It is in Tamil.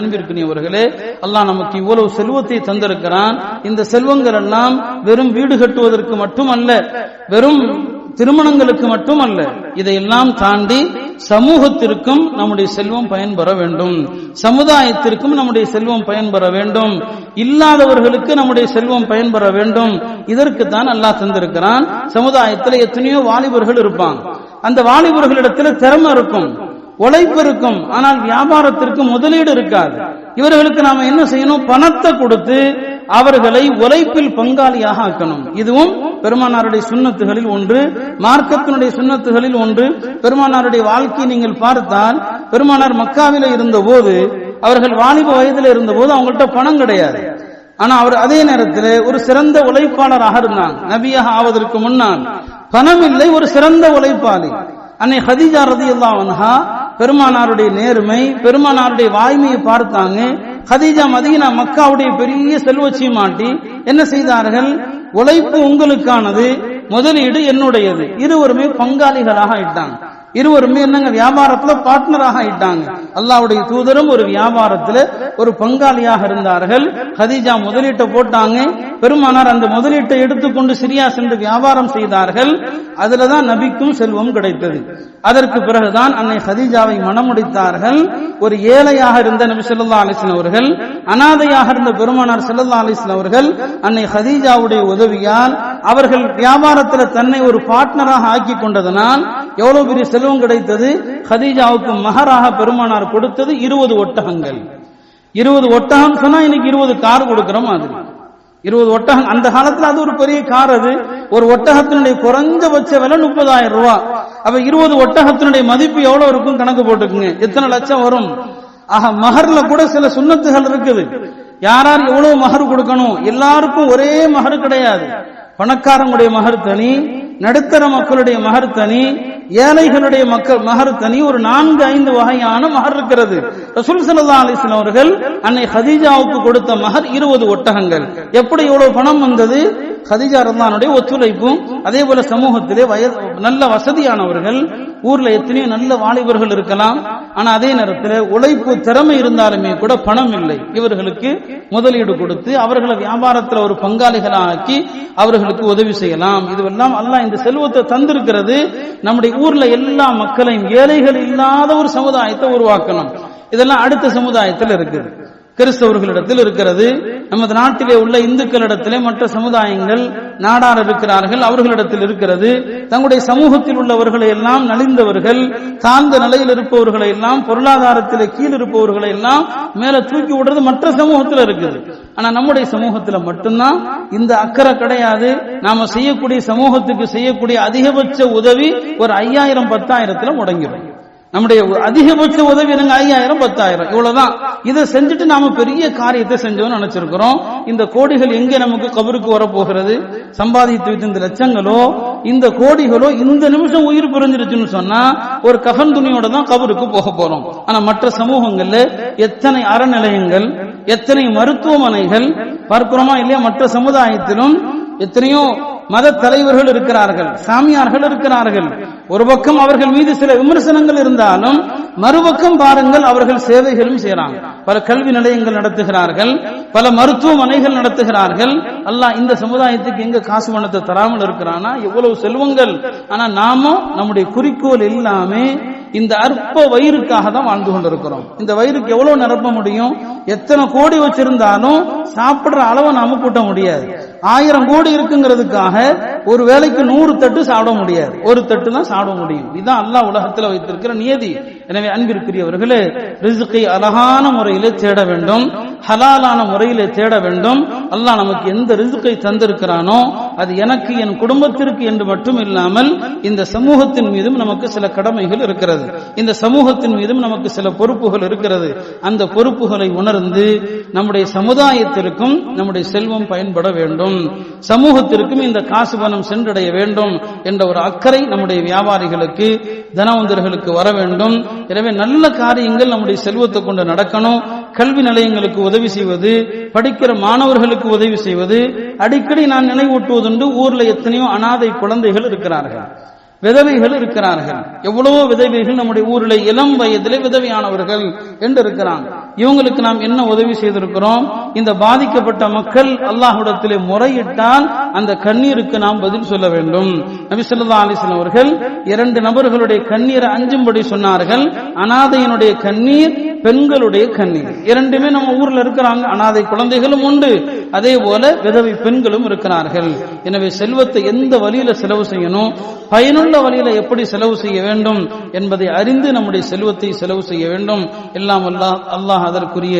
அன்பிற்குரியவர்களே அல்லாஹ் நமக்கு இவ்வளவு செல்வத்தை தந்திருக்கிறான். இந்த செல்வங்கள் எல்லாம் வெறும் வீடு கட்டுவதற்கு மட்டுமல்ல வெறும் திருமணங்களுக்கு மட்டுமல்ல இதையெல்லாம் தாண்டி சமூகத்திற்கும் நம்முடைய செல்வம் பயன்பெற வேண்டும். சமுதாயத்திற்கும் நம்முடைய செல்வம் பயன்பெற வேண்டும். இல்லாதவர்களுக்கு நம்முடைய செல்வம் பயன்பெற வேண்டும். இதற்கு தான் அல்லாஹ் தந்திருக்கிறான். சமுதாயத்தில் எத்தனையோ வாலிபர்கள் இருப்பாங்க. அந்த வாலிபர்களிடத்துல திறமை இருக்கும். உழைப்பு இருக்கும். ஆனால் வியாபாரத்திற்கு முதலீடு இருக்காது. இவர்களுக்கு நாம என்ன செய்யணும்? பணத்தை கொடுத்து அவர்களை உழைப்பில் பங்காளியாக ஆக்கணும். இதுவும் பெருமானாருடைய சுண்ணத்துகளில் ஒன்று. மார்க்கத்தினுடைய சுண்ணத்துகளில் ஒன்று. பெருமானாருடைய வாழ்க்கையை நீங்கள் பார்த்தால் பெருமானார் மக்காவில இருந்த போது அவர்கள் வாலிப வயதில் இருந்த போது அவங்கள்ட்ட பணம் கிடையாது. ஆனா அவர் அதே நேரத்தில் ஒரு சிறந்த உழைப்பாளராக இருந்தாங்க நபியாக ஆவதற்கு முன்னால். பணம் இல்லை ஒரு சிறந்த உழைப்பாளி. அன்னை ஹதீஜா ரதி பெருமானாருடைய நேர்மை பெருமானாருடைய வாய்மையை பார்த்தாங்க. ஹதீஜா மதீனா மக்காவுடைய பெரிய செல்வச்சி மாட்டி என்ன செய்தார்கள்? உழைப்பு உங்களுக்கானது முதலீடு என்னுடையது. இருவருமே பங்காளிகளாக ஆயிட்டாங்க. இருவருமே என்னங்க வியாபாரத்துல பார்ட்னராக ஆயிட்டாங்க. அல்லாவுடைய தூதரும் ஒரு வியாபாரத்துல ஒரு பங்காளியாக இருந்தார்கள். ஹதீஜா முதலீட்டை போட்டாங்க. பெருமானார் அந்த முதலீட்டை எடுத்துக்கொண்டு சிரியா சென்று வியாபாரம் செய்தார்கள். அதுலதான் நபிக்கும் செல்வம் கிடைத்தது. அதற்கு பிறகுதான் அன்னை ஹதீஜாவை மனமுடித்தார்கள் ஒரு ஏழையாக இருந்த நபி சொல்லா அலிஸ்லாம் அவர்கள் அனாதையாக இருந்த பெருமானார் செல்லல்லா அலிஸ்லாம் அவர்கள் அன்னை ஹதீஜாவுடைய உதவியால் அவர்கள் வியாபாரத்தில் தன்னை ஒரு பார்ட்னராக ஆக்கி கொண்டதனால் எவ்வளவு பெரிய செல்வம் கிடைத்தது? ஹதீஜாவுக்கு மகராக பெருமானார் கொடுத்தது இருபது ஒட்டகங்கள். இருபது ஒட்டகம் சொன்னா இன்னைக்கு இருபது கார் கொடுக்கிற மாதிரி. இருபது ஒட்டகம் அந்த காலத்துல அது ஒரு பெரிய கார் அது. ஒரு ஒட்டகத்தினுடைய குறைஞ்சபட்ச விலை முப்பதாயிரம் ரூபாய் அப்ப இருபது ஒட்டகத்தினுடைய மதிப்பு எவ்வளவு இருக்கும் கணக்கு போட்டுக்குங்க. எத்தனை லட்சம் வரும்? ஆக மகர்ல கூட சில சுண்ணத்துகள் இருக்குது. யாரார் எவ்வளவு மகர் கொடுக்கணும்? எல்லாருக்கும் ஒரே மகர் கிடையாது. பணக்காரங்களுடைய மகர் தனி நடுத்தர மக்களுடைய மகர் தனி ஏழைகளுடைய மக்கள் மகர் தனி ஒரு நான்கு ஐந்து வகையான மகர் இருக்கிறது. ரசூல் சல்லா அலிஸ்லாம் அவர்கள் அன்னை ஹதீஜாவுக்கு கொடுத்த மகர் இருபது ஒட்டகங்கள். எப்படி இவ்வளவு பணம் வந்தது? ஹதீஜா ரந்தானுடைய ஒத்துழைப்பும் அதே போல சமூகத்திலே வயது நல்ல வசதியானவர்கள் ஊர்ல எத்தனையோ நல்ல வாலிபர்கள் இருக்கலாம். ஆனா அதே நேரத்தில் உழைப்பு திறமை இருந்தாலுமே கூட பணம் இல்லை. இவர்களுக்கு முதலீடு கொடுத்து அவர்களை வியாபாரத்தில் ஒரு பங்காளிகளாக்கி அவர்களுக்கு உதவி செய்யலாம். இதுவெல்லாம் அல்லாஹ் இந்த செல்வத்தை தந்திருக்கிறது. நம்முடைய ஊர்ல எல்லா மக்களையும் ஏழைகள் இல்லாத ஒரு சமுதாயத்தை உருவாக்கணும். இதெல்லாம் அடுத்த சமுதாயத்தில் இருக்குது கிறிஸ்தவர்களிடத்தில் இருக்கிறது. நமது நாட்டிலே உள்ள இந்துக்களிடத்திலே மற்ற சமுதாயங்கள் நாடார் இருக்கிறார்கள் அவர்களிடத்தில் இருக்கிறது. தங்களுடைய சமூகத்தில் உள்ளவர்களை எல்லாம் நலிந்தவர்கள் தாழ்ந்த நிலையில் இருப்பவர்களை எல்லாம் பொருளாதாரத்தில் கீழ் இருப்பவர்களை எல்லாம் மேல தூக்கி விடுறது மற்ற சமூகத்தில் இருக்குது. ஆனா நம்முடைய சமூகத்துல மட்டும்தான் இந்த அக்கறை கிடையாது. நாம செய்யக்கூடிய சமூகத்துக்கு செய்யக்கூடிய அதிகபட்ச உதவி ஒரு ஐயாயிரம் பத்தாயிரத்துல முடங்கிடும் நம்முடைய அதிகபட்ச உதவி எனக்கு ஐயாயிரம் பத்தாயிரம். இவ்வளவுதான். இதை செஞ்சுட்டு நாம பெரிய காரியத்தை செஞ்சோம்னு நினைச்சிருக்கிறோம். இந்த கோடிகள் எங்க நமக்கு கபருக்கு வரப்போகிறது? சம்பாதித்து வைத்த இந்த லட்சங்களோ இந்த கோடிகளோ இந்த நிமிஷம் உயிர் புரிஞ்சிருச்சுன்னு சொன்னா ஒரு கஃன் துணியோட தான் கபருக்கு போக போறோம். ஆனா மற்ற சமூகங்கள்ல எத்தனை அறநிலையங்கள் எத்தனை மருத்துவமனைகள் பார்க்கிறோமா இல்லையா? மற்ற சமுதாயத்திலும் எத்தனையோ மத தலைவர்கள் இருக்கிறார்கள் சாமியார்கள் இருக்கிறார்கள். ஒரு பக்கம் அவர்கள் மீது சில விமர்சனங்கள் இருந்தாலும் மறுபக்கம் பாருங்கள் அவர்கள் சேவைகளும் செய்யறாங்க பல கல்வி நிலையங்கள் நடத்துகிறார்கள் பல மருத்துவமனைகள் நடத்துகிறார்கள். அல்லாஹ் இந்த சமுதாயத்துக்கு எங்க காசு பணத்தை தராமல் இருக்கிறானா? எவ்வளவு செல்வங்கள். ஆனா நாமும் நம்முடைய குறிக்கோள் எல்லாமே இந்த அற்ப வயிறுக்காக தான் வாழ்ந்து கொண்டிருக்கிறோம். இந்த வயிறுக்கு எவ்வளவு நிரப்ப முடியும்? எத்தனை கோடி வச்சிருந்தாலும் சாப்பிடுற அளவை நாம கூட்ட முடியாது. ஆயிரம் கோடி இருக்குங்கிறதுக்காக ஒரு வேலைக்கு நூறு தட்டு சாப்பிட முடியாது. ஒரு தட்டு தான் சாப்பிட முடியும். இதுதான் அல்லாஹ் உலகத்தில் வைத்திருக்கிற நியதி. எனவே அன்பிற்குரியவர்களே ரிசுக்கை அழகான முறையிலே தேட வேண்டும். ஹலாலான முறையிலே தேட வேண்டும். அல்லாஹ் நமக்கு எந்த ரிசுக்கை தந்திருக்கிறானோ அது எனக்கு என் குடும்பத்திற்கு என்று மட்டும் இல்லாமல் இந்த சமூகத்தின் மீதும் நமக்கு சில கடமைகள் இருக்கிறது. இந்த சமூகத்தின் மீதும் நமக்கு சில பொறுப்புகள் இருக்கிறது. அந்த பொறுப்புகளை உணர்ந்து நம்முடைய சமுதாயத்திற்கும் நம்முடைய செல்வம் பயன்பட வேண்டும். சமூகத்திற்கும் இந்த காசு பணம் சென்றடைய வேண்டும் என்ற ஒரு அக்கறை நம்முடைய வியாபாரிகளுக்கு தனவந்தர்களுக்கு வர வேண்டும். எனவே நல்ல காரியங்கள் நம்முடைய செல்வத்தை கொண்டு நடக்கணும். கல்வி நிலையங்களுக்கு உதவி செய்வது படிக்கிற மாணவர்களுக்கு உதவி செய்வது அடிக்கடி நான் நினைவூட்டுவதுண்டு ஊர்ல எத்தனையோ அனாதை குழந்தைகள் இருக்கிறார்கள் விதவைகள் இருக்கிறார்கள். எவ்வளவோ விதவைகள் நம்முடைய ஊரில் இளம் வயதிலே விதவையானவர்கள் என்று இருக்கிறாங்க. இவங்களுக்கு நாம் என்ன உதவி செய்திருக்கிறோம்? இந்த பாதிக்கப்பட்ட மக்கள் அல்லாஹுடத்திலே முறையிட்டால் அந்த கண்ணீருக்கு நாம் பதில் சொல்ல வேண்டும். நபிசல்லா அலிஸ்லாம் அவர்கள் இரண்டு நபர்களுடைய கண்ணீரை அஞ்சும்படி சொன்னார்கள். அனாதையினுடைய கண்ணீர் பெண்களுடைய கண்ணீர். இரண்டுமே நம்ம ஊர்ல இருக்கிறாங்க. அனாதை குழந்தைகளும் உண்டு. அதே போல விதவை பெண்களும் இருக்கிறார்கள். எனவே செல்வத்தை எந்த வழியில செலவு செய்யணும்? பயனுள்ள வழியில எப்படி செலவு செய்ய வேண்டும்? என்பதை அறிந்து நம்முடைய செல்வத்தை செலவு செய்ய வேண்டும். எல்லாம் அல்லாஹ் அல்லாஹ் அதற்குரிய